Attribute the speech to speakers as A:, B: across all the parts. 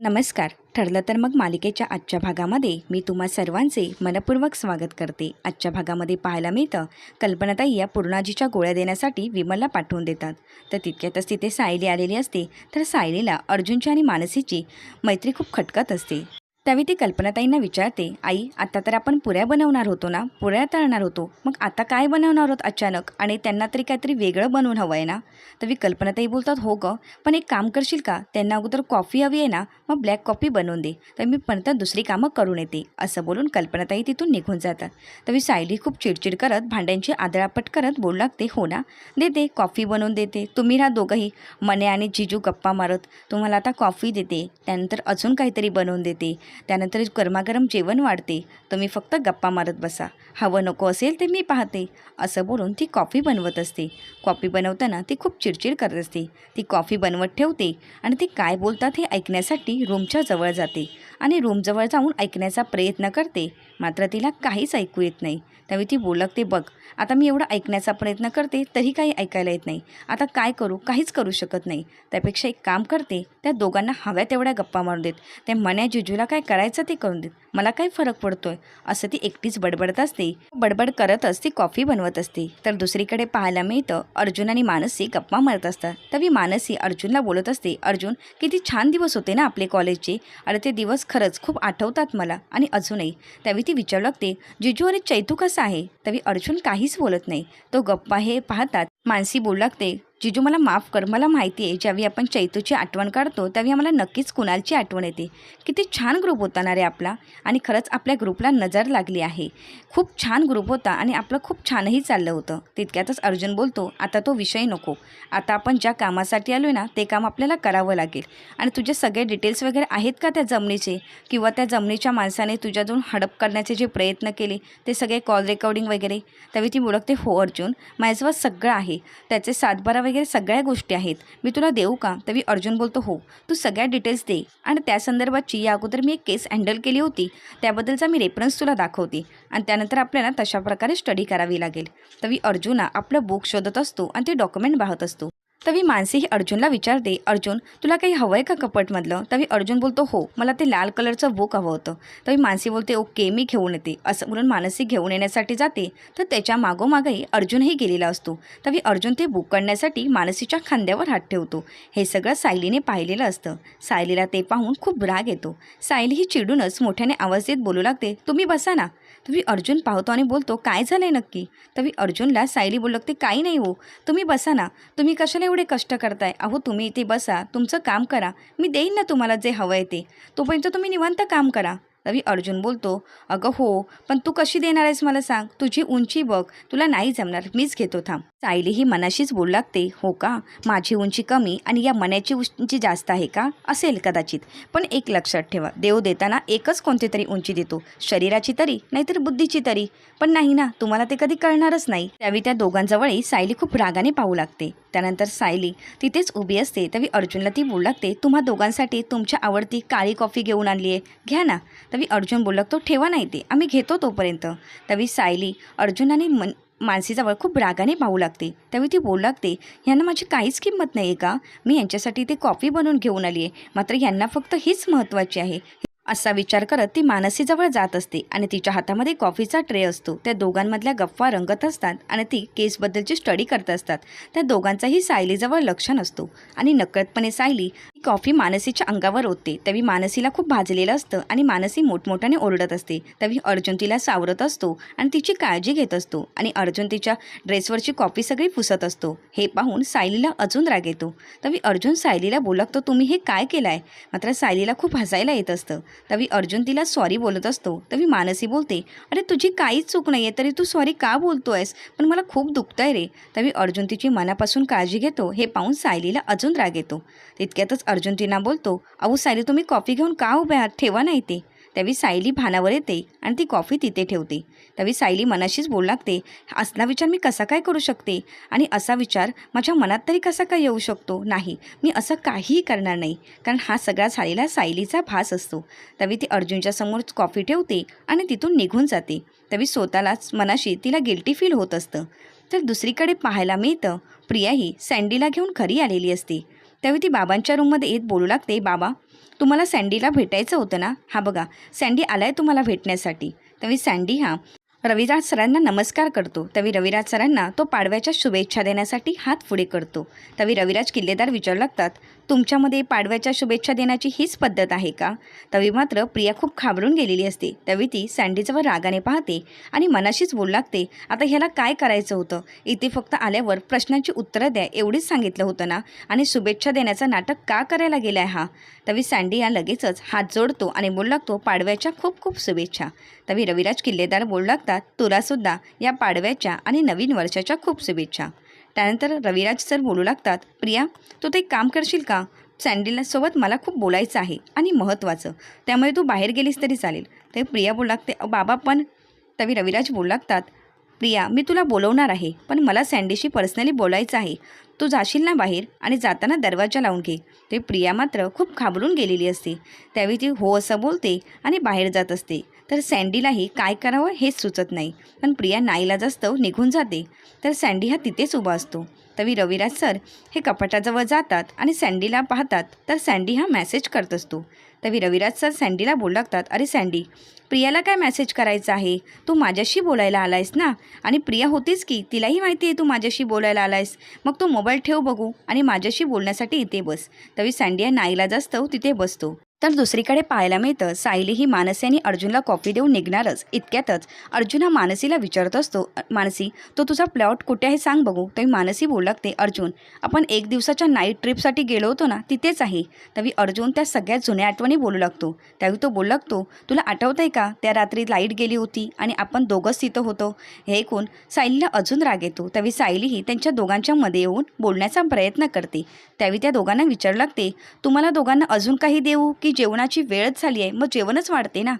A: नमस्कार. ठरलं तर मग मालिकेच्या आजच्या भागामध्ये मी तुम्हा सर्वांचे मनपूर्वक स्वागत करते. आजच्या भागामध्ये पाहायला मिळतं कल्पनाताई या पूर्णाजीच्या गोळ्या देण्यासाठी विमलला पाठवून देतात. तर तितक्यातच तिथे सायली आलेली असते तर सायलीला अर्जुनची आणि मानसीची मैत्री खूप खटकत असते. त्यावेळी ती कल्पनाताईंना विचारते आई आता तर आपण पुऱ्या बनवणार होतो ना? पुऱ्या तळणार होतो. मग आता काय बनवणार आहोत अचानक? आणि त्यांना तरी काहीतरी वेगळं बनवून हवं आहे ना? तर कल्पनाताई बोलतात हो गं पण एक काम करशील का? त्यांना अगोदर कॉफी हवी आहे ना मग ब्लॅक कॉफी बनवून दे. तर मी परत दुसरी कामं करून येते. असं बोलून कल्पनाताई तिथून निघून जातात. तवी सायली खूप चिडचिड करत भांड्यांची आदळापट करत बोलू लागते हो ना? देते कॉफी बनवून देते. तुम्ही राहा दोघंही. मने आणि जिजू गप्पा मारत. तुम्हाला आता कॉफी देते. त्यानंतर अजून काहीतरी बनवून देते. त्यानंतर गरमागरम जेवण वाढते. तुम्ही फक्त गप्पा मारत बसा. हवं नको असेल ते मी पाहते. असं बोलून ती कॉफी बनवत असते. कॉफी बनवताना ती खूप चिडचिड करत असते. ती कॉफी बनवत ठेवते आणि ती काय बोलतात हे ऐकण्यासाठी रूमच्या जवळ जाते आणि रूमजवळ जाऊन ऐकण्याचा प्रयत्न करते. मात्र तिला काहीच ऐकू येत नाही. त्यावेळी ती बोलकते बघ आता मी एवढं ऐकण्याचा प्रयत्न करते तरी काही ऐकायला येत नाही. आता काय करू? काहीच करू शकत नाही. त्यापेक्षा एक काम करते त्या दोघांना हव्या तेवढ्या गप्पा मारून देत. त्या मन्या जिजूला काय करायचं ते करून देत. मला काय फरक पडतोय? असं ती एकटीच बडबडत असते. बडबड करतच ती कॉफी बनवत असते. तर दुसरीकडे पाहायला मिळतं अर्जुन आणि मानसी गप्पा मारत असतात. तरी मानसी अर्जुनला बोलत असते अर्जुन किती छान दिवस होते ना आपले कॉलेजचे. अरे ते दिवस खरंच खूप आठवतात मला आणि अजूनही. त्यावेळी ती विचारू लागते जिजू आणि चैतू कसा आहे तरी अर्जुन काहीच बोलत नाही. तो गप्पा हे पाहतात मानसी बोलू लागते जिजू मला माफ कर. मला माहिती आहे ज्यावेळी आपण चैतूची आठवण काढतो त्यावेळी आम्हाला नक्कीच कुणालची आठवण येते. किती छान ग्रुप होता ना रे आपला. आणि खरंच आपल्या ग्रुपला नजर लागली आहे. खूप छान ग्रुप होता आणि आपलं खूप छानही चाललं होतं. तितक्यातच अर्जुन बोलतो आता तो विषय नको. आता आपण ज्या कामासाठी आलो आहे ना ते काम आपल्याला करावं लागेल. आणि तुझे सगळे डिटेल्स वगैरे आहेत का त्या जमिनीचे? किंवा त्या जमिनीच्या माणसाने तुझ्याजून हडप करण्याचे जे प्रयत्न केले ते सगळे कॉल रेकॉर्डिंग वगैरे? त्यावेळी ती ओळखते हो अर्जुन माझ्याजवळ सगळं आहे. त्याचे सातबारा वगैरे सगळ्या गोष्टी आहेत. मी तुला देऊ का? तरी अर्जुन बोलतो हो. तू सगळ्या डिटेल्स दे. आणि त्या संदर्भाची या अगोदर मी एक केस हँडल केली होती. त्याबद्दलचा मी रेफरन्स तुला दाखवते. आणि त्यानंतर आपल्याला तशा प्रकारे स्टडी करावी लागेल. तरी अर्जुना आपलं बुक शोधत असतो आणि ते डॉक्युमेंट पाहत असतो. तवी मानसी ही अर्जुनला विचारते अर्जुन तुला काही हवं आहे का कपटमधलं? तवी अर्जुन बोलतो हो मला ते लाल कलरचं बुक हवं होतं. तवी मानसी बोलते ओके मी घेऊन येते. असं म्हणून मानसी घेऊन येण्यासाठी जाते. तर त्याच्या मागोमागही अर्जुनही गेलेला असतो. तवी अर्जुन ते बुक करण्यासाठी मानसीच्या खांद्यावर हात ठेवतो. हे सगळं सायलीने पाहिलेलं असतं. सायलीला ते पाहून खूप राग येतो. सायली ही चिडूनच मोठ्याने आवाज देत बोलू लागते तुम्ही बसा ना. तुम्ही अर्जुन पाहतो आणि बोलतो काय झालं आहे नक्की? तवी अर्जुनला सायली बोलू लागते काही नाही हो तुम्ही बसा ना. तुम्ही कशाला एवढे कष्ट करताय? अहो तुम्ही इथे बसा तुमचं काम करा. मी देईन ना तुम्हाला जे हवं आहे ते. तोपर्यंत तुम्ही निवांत काम करा. रवी अर्जुन बोलतो अगं हो पण तू कशी देणार आहेस मला सांग? तुझी उंची बघ. तुला नाही जमणार. मीच घेतो थांब. सायली ही मनाशीच बोलू लागते. हो का? माझी उंची कमी आणि या मनाची उंची जास्त आहे का? असेल कदाचित. पण एक लक्षात ठेवा देव देताना एकच कोणती तरी उंची देतो. शरीराची तरी नाहीतर बुद्धीची तरी. पण नाही ना तुम्हाला ते कधी कळणारच नाही. त्यावेळी त्या दोघांजवळही सायली खूप रागाने पाहू लागते. त्यानंतर सायली तिथेच उभी असते. तवी अर्जुनला ती बोलू लागते तुम्हा दोघांसाठी तुमच्या आवडती काळी कॉफी घेऊन आणली आहे. घ्या ना. तवी अर्जुन बोलू लागतो ठेवा नाही ते आम्ही घेतो तोपर्यंत. तवी सायली अर्जुनाने मन मानसीजवळ खूप रागाने पाहू लागते. त्यावेळी ती बोलू लागते यांना माझी काहीच किंमत नाही आहे का? मी यांच्यासाठी ते कॉफी बनवून घेऊन आली आहे मात्र यांना फक्त हीच महत्त्वाची आहे. असा विचार करत ती मानसीजवळ जात असते आणि तिच्या हातामध्ये कॉफीचा ट्रे असतो. त्या दोघांमधल्या गप्पा रंगत असतात आणि ती केसबद्दलची स्टडी करत असतात. त्या दोघांचाही सायलीजवळ लक्ष नसतो आणि नकळतपणे सायली ती कॉफी मानसीच्या अंगावर ओतते. त्यावेळी मानसीला खूप भाजलेलं असतं आणि मानसी मोठमोठ्याने ओरडत असते. तवी अर्जुन तिला सावरत असतो आणि तिची काळजी घेत असतो आणि अर्जुन तिच्या ड्रेसवरची कॉफी सगळी पुसत असतो. हे पाहून सायलीला अजून राग येतो. तवी अर्जुन सायलीला बोलतो तुम्ही हे काय केलं आहे मात्र सायलीला खूप हसायला येत असतं. तवी अर्जुन तिला सॉरी बोलत असतो. तवी मानसी बोलते अरे तुझी काहीच चूक नाही आहे तरी तू सॉरी का बोलतो आहेस पण मला खूप दुखतं आहे रे. तवी अर्जुन तिची मनापासून काळजी घेतो हे पाहून सायलीला अजून राग येतो. तितक्यातच अर्जुन बोलतो अहो सायली तुम्ही कॉफी घेऊन का उभ्या आहात? ठेवा नाही ते त्यावेळी सायली भानावर येते आणि ती कॉफी तिथे ठेवते. त्यावेळी सायली मनाशीच बोलू लागते असला विचार मी कसा काय करू शकते? आणि असा विचार माझ्या मनात तरी कसा काय येऊ शकतो? नाही मी असं काहीही करणार नाही कारण हा सगळा झालेला सायलीचा भास असतो. त्यावेळी ती अर्जुनच्या समोर कॉफी ठेवते आणि तिथून निघून जाते. त्यावेळी स्वतःलाच मनाशी तिला गिल्टी फील होत असतं. तर दुसरीकडे पाहायला मिळतं प्रिया ही सँडीला घेऊन घरी आलेली असते. त्यावेळी ती बाबांच्या रूममध्ये येत बोलू लागते बाबा तुम्हाला सँडीला भेटायचं होतं ना? हा बघा सँडी आला आहे तुम्हाला भेटण्यासाठी. त्यावेळी सँडी हा. रविराज सरांना नमस्कार करतो. तवी रविराज सरांना तो पाडव्याच्या शुभेच्छा देण्यासाठी हात पुढे करतो. तवी रविराज किल्लेदार विचारू लागतात तुमच्यामध्ये पाडव्याच्या शुभेच्छा देण्याची हीच पद्धत आहे का? तवी मात्र प्रिया खूप घाबरून गेलेली असते. तवी ती सँडीजवळ रागाने पाहते आणि मनाशीच बोलू लागते आता ह्याला काय करायचं होतं? इथे फक्त आल्यावर प्रश्नांची उत्तरं द्या एवढीच सांगितलं होतं ना? आणि शुभेच्छा देण्याचं नाटक का करायला गेलाय हा? तवी सँडी या लगेचच हात जोडतो आणि बोलू लागतो पाडव्याच्या खूप खूप शुभेच्छा. तवी रविराज किल्लेदार बोलू लागतात तुलासुद्धा या पाडव्याच्या आणि नवीन वर्षाच्या खूप शुभेच्छा. त्यानंतर रविराज सर बोलू लागतात प्रिया तू ते काम करशील का? सँडीलासोबत मला खूप बोलायचं आहे आणि महत्त्वाचं. त्यामुळे तू बाहेर गेलीस तरी चालेल. ते प्रिया बोलू लागते बाबा पण तवी रविराज बोलू लागतात प्रिया मी तुला बोलवणार आहे पण मला सँडीशी पर्सनली बोलायचं आहे. तू जाशील ना बाहेर आणि जाताना दरवाजा लावून घे. ते प्रिया मात्र खूप घाबरून गेलेली असते. त्यावेळी ती हो असं बोलते आणि बाहेर जात असते. तर सँडीलाही काय करावं हेच सुचत नाही. पण प्रिया नाईला जास्तव निघून जाते. तर सँडी हा तिथेच उभा असतो. तवी रविराज सर हे कपाटाजवळ जातात आणि सँडीला पाहतात. तर सँडी हा मेसेज करत असतो. तवी रविराज सर सँडीला बोलू लागतात अरे सँडी प्रियाला काय मॅसेज करायचा आहे? तू माझ्याशी बोलायला आलायस ना? आणि प्रिया होतीच की? तिलाही माहिती आहे तू माझ्याशी बोलायला आलायस. मग तू मोबाईल ठेव बघू आणि माझ्याशी बोलण्यासाठी इथे बस. तवी सँडी हा नाईला जास्त तिथे बसतो. तर दुसरीकडे पाहायला मिळतं सायली ही मानसी आणि अर्जुनला कॉपी देऊन निघणारच. इतक्यातच अर्जुन हा मानसीला विचारत असतो मानसी तो तुझा प्लॉट कुठे आहे सांग बघू. तरी मानसी बोलू लागते अर्जुन आपण एक दिवसाच्या नाईट ट्रिपसाठी गेलो होतो ना तिथेच आहे. त्यावेळी अर्जुन त्या सगळ्यात जुन्या आठवणी बोलू लागतो. त्यावेळी तो बोलू लागतो तुला आठवतं आहे का त्या रात्री लाइट गेली होती आणि आपण दोघंच तिथं होतो? हे ऐकून सायलीला अजून राग येतो. त्यावेळी सायलीही त्यांच्या दोघांच्या मध्ये येऊन बोलण्याचा प्रयत्न करते. त्यावेळी त्या दोघांना विचारू लागते तुम्हाला दोघांना अजून काही देऊ की जेवणाची वेळच झाली आहे मग जेवणच वाढते ना.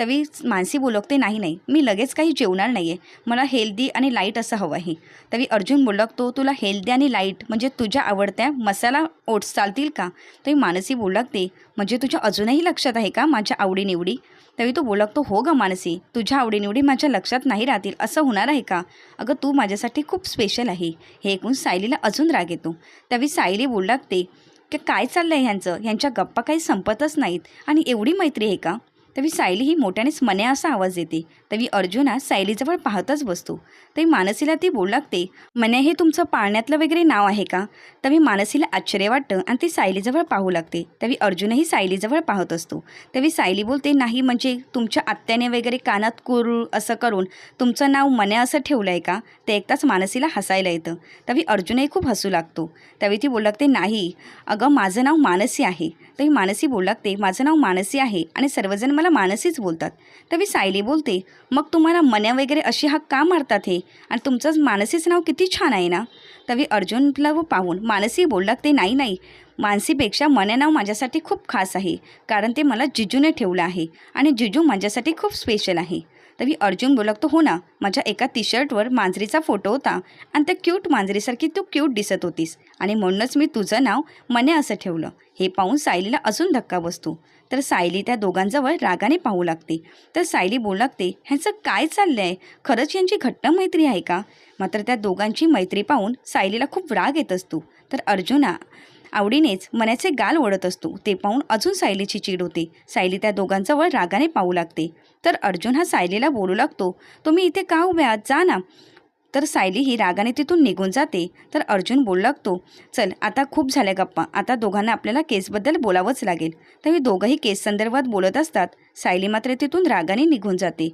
A: तवी मानसी बोलकते नाही नाही मी लगेच काही जेवणार नाही आहे मला हेल्दी आणि लाइट असं हवं आहे. तवी अर्जुन बोलकतो तुला हेल्दी आणि लाइट म्हणजे तुझ्या आवडत्या मसाला ओट्स चालतील का? तरी मानसी बोलकते म्हणजे तुझ्या अजूनही लक्षात आहे का माझ्या आवडीनिवडी? तवी तो बोलकतो हो ग मानसी तुझ्या आवडीनिवडी माझ्या लक्षात नाही राहतील असं होणार आहे का? अगं तू माझ्यासाठी खूप स्पेशल आहे. हे ऐकून सायलीला अजून राग येतो. त्यावेळी सायली बोलू लागते की काय चाललं आहे ह्यांचं? ह्यांच्या गप्पा काही संपतच नाहीत. आणि एवढी मैत्री आहे का? तरी सायली ही मोठ्यानेच मने असा आवाज येते त्यावेळी अर्जुना सायलीजवळ पाहतच बसतो. तरी मानसीला ती बोलू लागते मने हे तुमचं पाळण्यातलं वगैरे नाव आहे का? तवी मानसीला आश्चर्य वाटतं आणि ती सायलीजवळ पाहू लागते. तवी अर्जुनही सायलीजवळ पाहत असतो. त्यावेळी सायली बोलते नाही म्हणजे तुमच्या आत्याने वगैरे कानात कुरूळ असं करून तुमचं नाव मने असं ठेवलं आहे का? ते एकताच मानसीला हसायला येतं. त्यावेळी अर्जुनही खूप हसू लागतो. त्यावेळी ती बोलू लागते नाही अगं माझं नाव मानसी आहे. तरी मानसी बोलू लागते माझं नाव मानसी आहे आणि सर्वजण मला मानसीच बोलतात. तवी सायली बोलते मग तुम्हाला मन्या वगैरे अशी हाक का मारतात हे? आणि तुमचं मानसीच नाव किती छान आहे ना? तवी अर्जुनला व पाहून मानसी बोलला ते नाही नाही. मानसीपेक्षा मन्या नाव माझ्यासाठी खूप खास आहे कारण ते मला जिजूने ठेवलं आहे आणि जिजू माझ्यासाठी खूप स्पेशल आहे. तरी अर्जुन बोलकतो हो ना माझ्या एका टी शर्टवर मांजरीचा फोटो होता आणि त्या क्यूट मांजरीसारखी तू क्यूट दिसत होतीस आणि म्हणूनच मी तुझं नाव मने असं ठेवलं. हे पाहून सायलीला अजून धक्का बसतो. तर सायली त्या दोघांजवळ रागाने पाहू लागते. तर सायली बोलू लागते ह्यांचं काय चाललं आहे खरंच यांची घट्ट मैत्री आहे का? मात्र त्या दोघांची मैत्री पाहून सायलीला खूप राग येत असतो. तर अर्जुना आवडीनेच मनाचे गाल ओढत असतो. ते पाहून अजून सायलीची चीड होते. सायली त्या दोघांजवळ रागाने पाहू लागते. तर अर्जुन हा सायलीला बोलू लागतो तुम्ही इथे का उभे आहात? जा ना. तर सायली ही रागाने तिथून निघून जाते. तर अर्जुन बोलू लागतो चल आता खूप झाल्या गप्पा. आता दोघांना आपल्याला केसबद्दल बोलावंच लागेल. तर हे दोघंही केस संदर्भात बोलत असतात. सायली मात्र तिथून रागाने निघून जाते.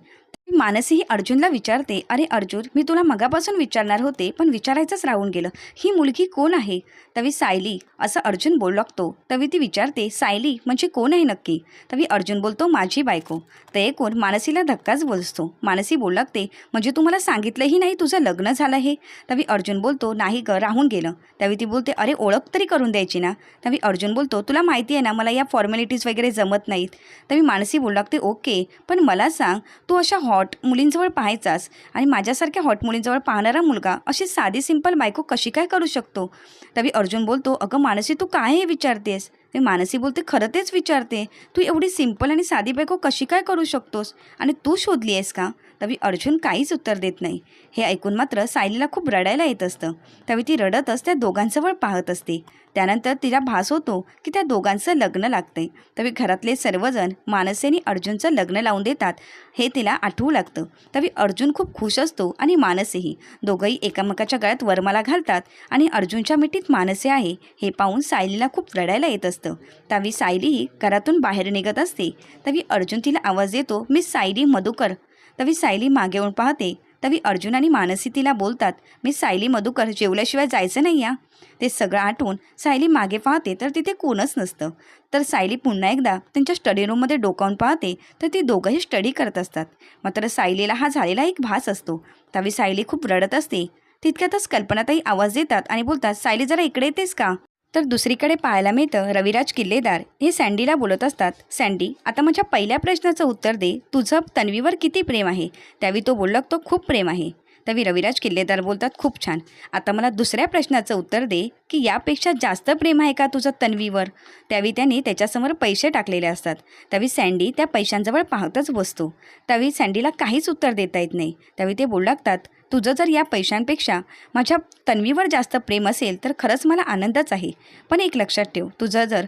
A: मानसी ही अर्जुनला विचारते अरे अर्जुन मी तुला मगापासून विचारणार होते पण विचारायचंच राहून गेलं. ही मुलगी कोण आहे? तवी सायली असं अर्जुन बोलू लागतो तवी ती विचारते सायली म्हणजे कोण आहे नक्की? तवी अर्जुन बोलतो माझी बायको. तर एकूण मानसीला धक्काच बोलतो मानसी बोलू लागते म्हणजे तुम्हाला सांगितलंही नाही तुझं लग्न झालं आहे तवी अर्जुन बोलतो नाही ग राहून गेलं. त्यावेळी ती बोलते अरे ओळख तरी करून द्यायची ना. तवी अर्जुन बोलतो तुला माहिती आहे ना मला या फॉर्मॅलिटीज वगैरे जमत नाहीत. तवी मानसी बोलू लागते ओके पण मला सांग तू अशा हॉट मुलींजवळ पाहायचास आणि माझ्यासारख्या हॉट मुलींजवळ पाहणारा मुलगा अशी साधी सिंपल बायको कशी काय करू शकतो? तवी अर्जुन बोलतो अगं मानसी तू काय हे विचारतेस? मी मानसी बोलते खरं तेच विचारते. तू एवढी सिंपल आणि साधी बायको कशी काय करू शकतोस? आणि तू शोधली आहेस का? तवी अर्जुन काहीच उत्तर देत नाही. हे ऐकून मात्र सायलीला खूप रडायला येत असतं. तवी ती रडतच त्या दोघांजवळ पाहत असते. त्यानंतर तिला भास होतो की त्या दोघांचं लग्न लागते तवी घरातले सर्वजण मानसेने अर्जुनचं लग्न लावून देतात हे तिला आठवू लागतं. तवी अर्जुन खूप खुश असतो आणि मानसेही. दोघंही एकामेकाच्या गळ्यात वरमाला घालतात आणि अर्जुनच्या मिठीत मानसे आहे हे पाहून सायलीला खूप रडायला येत असतं. तवी सायलीही घरातून बाहेर निघत असते. तवी अर्जुन तिला आवाज देतो मी सायली मधुकर. तवी सायली मागे येऊन पाहते. तवी अर्जुन आणि मानसी तिला बोलतात मी सायली मधुकर जेवल्याशिवाय जायचं नाही या ते सगळं आठवून सायली मागे पाहते तर तिथे कोणच नसतं. तर सायली पुन्हा एकदा त्यांच्या स्टडी रूममध्ये डोकावून पाहते तर ती दोघंही स्टडी करत असतात. मात्र सायलीला हा झालेला एक भास असतो. तवी सायली खूप रडत असते. तितक्यातच कल्पनाताई आवाज देतात आणि बोलतात सायली जरा इकडे येतेस का? तर दुसरीकडे पाहायला मिळतं रविराज किल्लेदार हे सँडीला बोलत असतात सँडी आता माझ्या पहिल्या प्रश्नाचं उत्तर दे. तुझं तन्वीवर किती प्रेम आहे? त्यावेळी तो बोलला तो खूप प्रेम आहे. त्यावेळी रविराज किल्लेदार बोलतात खूप छान. आता मला दुसऱ्या प्रश्नाचं उत्तर दे की यापेक्षा जास्त प्रेम आहे का तुझं तन्वीवर? त्यावेळी त्यांनी त्याच्यासमोर पैसे टाकलेले असतात. त्यावेळी सँडी त्या पैशांजवळ पाहतच बसतो. त्यावेळी सँडीला काहीच उत्तर देता येत नाही. त्यावेळी ते बोलू लागतात तुझं जर या पैशांपेक्षा माझ्या तन्वीवर जास्त प्रेम असेल तर खरंच मला आनंदच आहे. पण एक लक्षात ठेव तुझं जर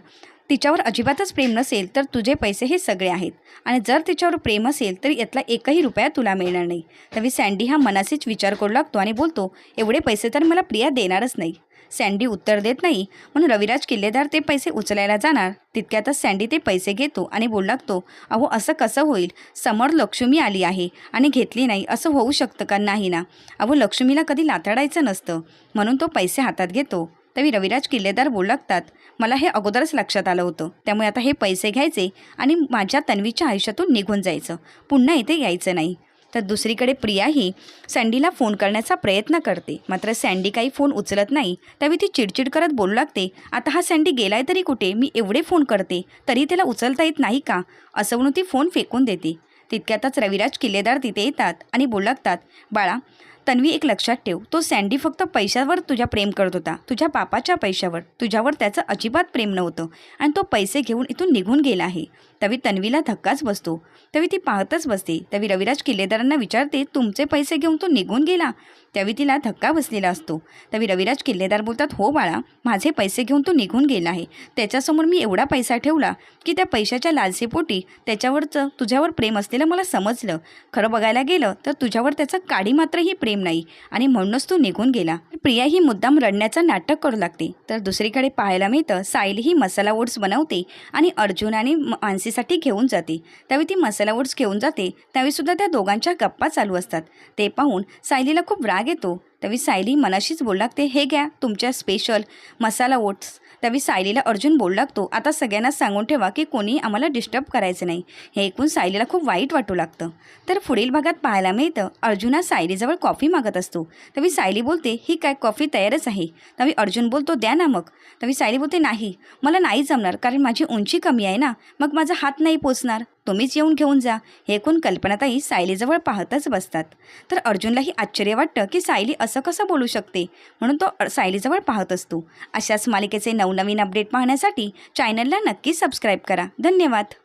A: तिच्यावर अजिबातच प्रेम नसेल तर तुझे पैसे हे सगळे आहेत. आणि जर तिच्यावर प्रेम असेल तर यातला एकही रुपया तुला मिळणार नाही. त्यावेळी सँडी हा मनाशीच विचार करू लागतो आणि बोलतो एवढे पैसे तर मला प्रिया देणारच नाही. सँडी उत्तर देत नाही. म्हणून रविराज किल्लेदार ते पैसे उचलायला जाणार. तितक्यातच सँडी ते पैसे घेतो आणि बोलू लागतो अहो असं कसं होईल? समोर लक्ष्मी आली आहे आणि घेतली नाही. असं होऊ शकतं का? नाही ना. अहो लक्ष्मीला कधी लाताडायचं नसतं. म्हणून तो पैसे हातात घेतो. त्यावेळी रविराज किल्लेदार बोलू लागतात मला हे अगोदरच लक्षात आलं होतं. त्यामुळे आता हे पैसे घ्यायचे आणि माझ्या तन्वीच्या आयुष्यातून निघून जायचं. पुन्हा इथे यायचं नाही. तर दुसरीकडे प्रियाही सँडीला फोन करण्याचा प्रयत्न करते. मात्र सँडी काही फोन उचलत नाही. त्यावेळी ती चिडचिड करत बोलू लागते आता हा सँडी गेलाय तरी कुठे? मी एवढे फोन करते. तरी त्याला उचलता येत नाही का? असं म्हणून ती फोन फेकून देते. तितक्यातच रविराज किल्लेदार तिथे येतात आणि बोलू लागतात बाळा तन्वी एक लक्षात ठेव तो सँडी फक्त पैशावर तुझ्या प्रेम करत होता. तुझ्या बापाच्या पैशावर. तुझ्यावर त्याचं अजिबात प्रेम नव्हतं. आणि तो पैसे घेऊन इथून निघून गेला आहे. तवी तन्वीला धक्काच बसतो. तवी ती पाहतच बसते. तवी रविराज किल्लेदारांना विचारते तुमचे पैसे घेऊन तो निघून गेला? त्यावेळी तिला धक्का बसलेला असतो. तवी रविराज किल्लेदार बोलतात हो बाळा माझे पैसे घेऊन तो निघून गेला आहे. त्याच्यासमोर मी एवढा पैसा ठेवला की त्या पैशाच्या लालसेपोटी त्याच्यावरचं तुझ्यावर प्रेम असलेलं मला समजलं. खरं बघायला गेलं तर तुझ्यावर त्याचं काडी मात्रही प्रेम नाही आणि म्हणूनच तो निघून गेला. प्रिया ही मुद्दाम रडण्याचं नाटक करू लागते. तर दुसरीकडे पाहायला मिळतं सायली ही मसाला ओट्स बनवते आणि अर्जुन आणि मानसीसाठी घेऊन जाते. त्यावेळी ती मसाला ओट्स घेऊन जाते. त्यावेळीसुद्धा त्या दोघांच्या गप्पा चालू असतात. ते पाहून सायलीला खूप राग येतो. त्यावेळी सायली मनाशीच बोलू लागते हे घ्या तुमच्या स्पेशल मसाला ओट्स त्यावेळी सायलीला अर्जुन बोलू लागतो. आता सगळ्यांना सांगून ठेवा की कोणी आम्हाला डिस्टर्ब करायचं नाही. हे ऐकून सायलीला खूप वाईट वाटू लागतं. तर पुढील भागात पाहायला मिळतं अर्जुन हा सायलीजवळ कॉफी मागत असतो. त्यावेळी सायली बोलते ही काय कॉफी तयारच आहे? त्यावेळी अर्जुन बोलतो द्या ना मग. त्यावेळी सायली बोलते नाही मला नाही जमणार कारण माझी उंची कमी आहे ना. मग माझा हात नाही पोचणार. तुम्हीच येऊन घेऊन जा. हे ऐकून कल्पनाताई सायलीजवळ पाहतच बसतात. तर अर्जुनलाही आश्चर्य वाटतं की सायली असं कसं बोलू शकते? म्हणून तो सायलीजवळ पाहत असतो अशाच मालिकेचे नवनवीन अपडेट पाहण्यासाठी चॅनलला नक्की सबस्क्राईब करा. धन्यवाद!